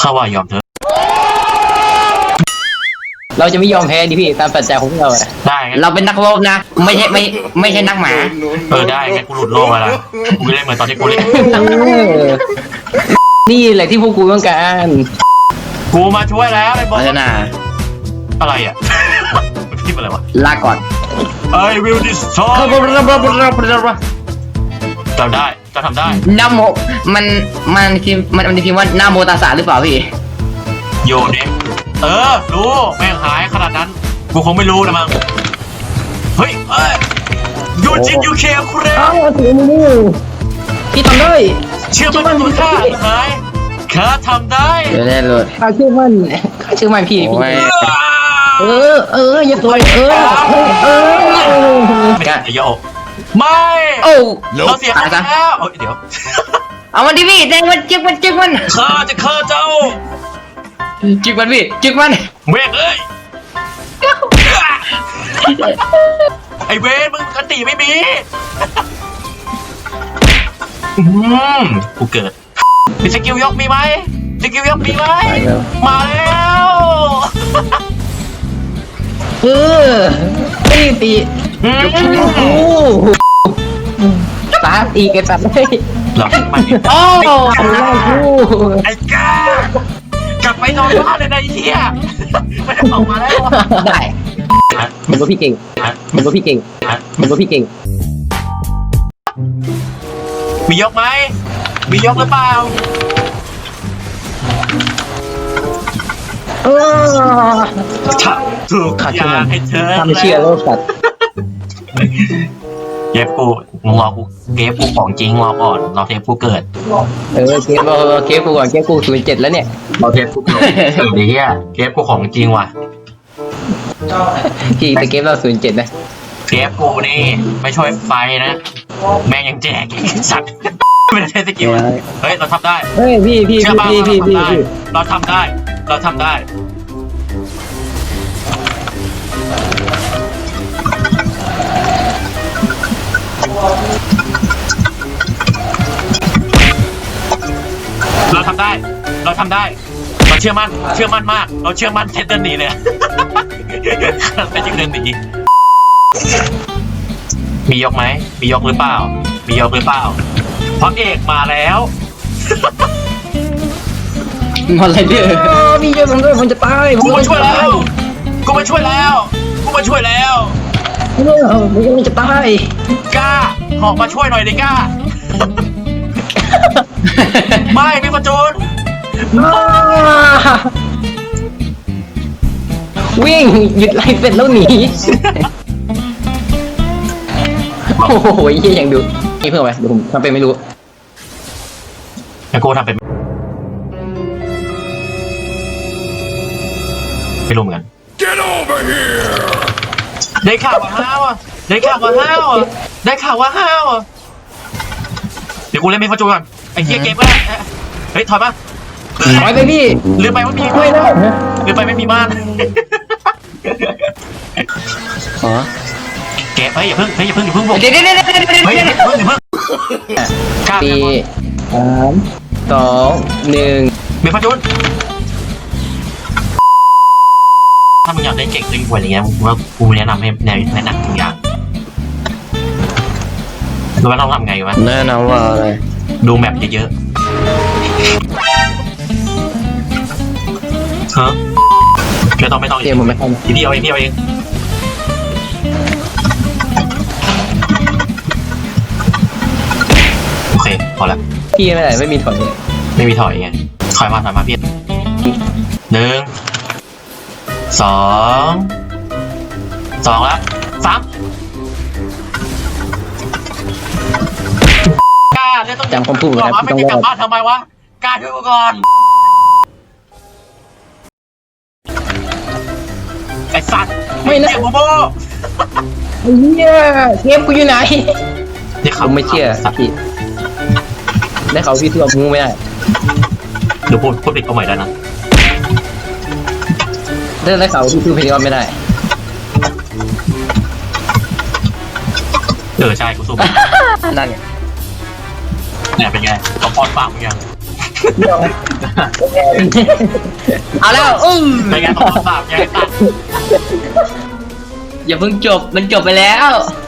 ข้าว่ายอมเถอะ เราจะไม่ยอมแพ้ดิพี่ตามปัจจัยของพวกเราอะได้งั้นเราเป็นนักรบนะ ไม่ใช่ไม่ไม่ใช่นักหมา เออได้งั้นกูหลุดโลกแล้วล่ะกูไม่ได้เหมือนตอนที่กูเล่นเออนี่แหละที่พวกกูต้องการกูมาช่วยแล้วไอ้บอพัสฒนาอะไรอะพี่เป็นอะไรวะ ลาก่อน I will destroy จำได้จะทำได้นาโมมันมันพิมพ์มันมันพิมพ์ว่านาโมตาสาหรือเปล่าพี่โยนเองเออ รู้แม่งหายขนาดนั้นกูคงไม่รู้นะมั้งเฮ้ยเอ้ยยูจินยูเคคุเรอ้าวถือมือพี่ทำได้เชื่อมันในตัวข้าหายข้าทำได้เดี๋ยวได้เลยข้าเชื่อมั่นข้าเชื่อมั่นพี่พี่โอ้ยเออเอออย่าต่อยเออเออเออไม่ได้โยก ไม่โอ้เราเสียตายซะแล้วเอ้ยเดี๋ยวเอามันดิพี่แดงมันจึกมันจึกมันข้าจะฆ่าเจ้าจึกมันพี่จึกมันเวกเอ้ยไอเวนมึงกันตีไม่มีอืมกูเกิดมีสกิลยกมีไหมสกิลยกมีไหมมาแล้วเออตีตีอืมโอ้ ตาตีกันตัดเลยหลับมันดิโอ้โหไอ้กากลับไปนอนบ้านเลยนะไอ้เหี้ยไม่ได้ออกมาแล้วได้มันก็พี่เก่งมันก็พี่เก่งมันก็พี่เก่ง มียกไหมมียกหรือเปล่าเออทำถูกขาดอเชื่อมัย่านให้เธอทำเชื่อโลกสัตว์ เก็บกูมึงรอกูเก็บกูของจริงรอก่อนรอเทปกูเกิดเออเกมเกมกูก่อนเกมกูศูนย์เจ็ดแล้วเนี่ยรอเทปกูเกิดเออเดี๋ยวเฮียเก็บกูของจริงว่ะพี่แต่เกมเราศูนย์เจ็ดนะเก็บกูนี่ไม่ช่วยไฟนะแม่งยังแจกอีกสัตว์ไม่ได้ใช้สกิลเฮ้ยเราทำได้เฮ้ยพี่พี่เชื่อป่ะพี่พี่พี่เราทำได้พี่เราทำได้ เราทำได้ เราทำได้ เราทำได้ เราเชื่อมั่น เชื่อมั่นมาก เราเชื่อมั่นเซนเดินหนีเลยไม่จริงเดินหนีมียกไหม มียกหรือเปล่า มียกหรือเปล่าเพราะเอกมาแล้วมอนไรเดอร์พี่ช่วยผมด้วยผมจะตายกูมาช่วยแล้ว กูมาช่วยแล้ว กูมาช่วยแล้ว ผมกำลังจะตายกล้าหอกมาช่วยหน่อยดิกล้า ไม่พี่ประจูนวิ่งหยุดไล่เป็ดแล้วหนี โอ้โหเยี่ยอย่างดูนี่เพิ่งไปเดี๋ยวผมทำเป็นไม่รู้แล้วกูทำเป็นไม่รู้เหมือนกัน Get over here! ได้ข่าวว่าห้าวอะได้ข่าวว่าห้าวอะได้ข่าวว่าห้าวอะเดี๋ยวกูเล่นเป็นประจูนก่อนไอ้เหี้ยเกมก็ได้เอ๊ะเฮ้ยถอยมาถอยไปพี่ลืมไปว่ามีไม่ได้ลืมไปไม่มีบ้านอ๋อเกมเฮ้ยอย่าเพิ่งเฮ้ยอย่าเพิ่งอย่าเพิ่งบอกเดี๋ยวเดี๋ยวเดี๋ยวเดี๋ยวเดี๋ยวเฮ้ยอย่าเดี๋ยวเพิ่งอย่าเพิ่งกล้าสี่ไหมสามสองหนึ่งมีประจูน ถ้ามึงอยากเล่นเก่งขึ้นกว่านี้กูว่ากูแนะนำให้ในในหนังทุกอย่างรู้ว่าต้องทำไงวะแน่นอนว่าอะไร ดูแมปเยอะๆฮะไม่ต้องไม่ต้องเกมผมไม่เข้ามาทีเดียวเองทีเดียวเองโอเคพอละพี่ไม่ได้ไม่มีถอยเลยไม่มีถอยไงถอยมาถอยมาพี่หนึ่ง สองสองแล้วสามกล้าเล่นต้องจำคำพูดไว้นะบอกว่าไม่ต้องจะกลับรอดบ้านทำไมวะกล้าช่วยกูก่อนไอ้สัตว์ไม่นะเจ็บโมโมไอ้เหี้ยเกมกูอยู่ไหนนี่ผมไม่เชื่อสัตว์พี่ได้เขาพี่ทั่วมึงไม่ได้เดี๋ยวพูดพูดผิดเอาใหม่ได้นะ ได้ได้เขาพี่ทั่วพี่ก็ไม่ได้ เออใช่กูสู้นั่นไงเนี่ยเป็นไงต้องป้อนปากมึงยังเอาแล้วอื้อเป็นไงตอบคำถามไงตัดอย่าเพิ่งจบมันจบไปแล้วเ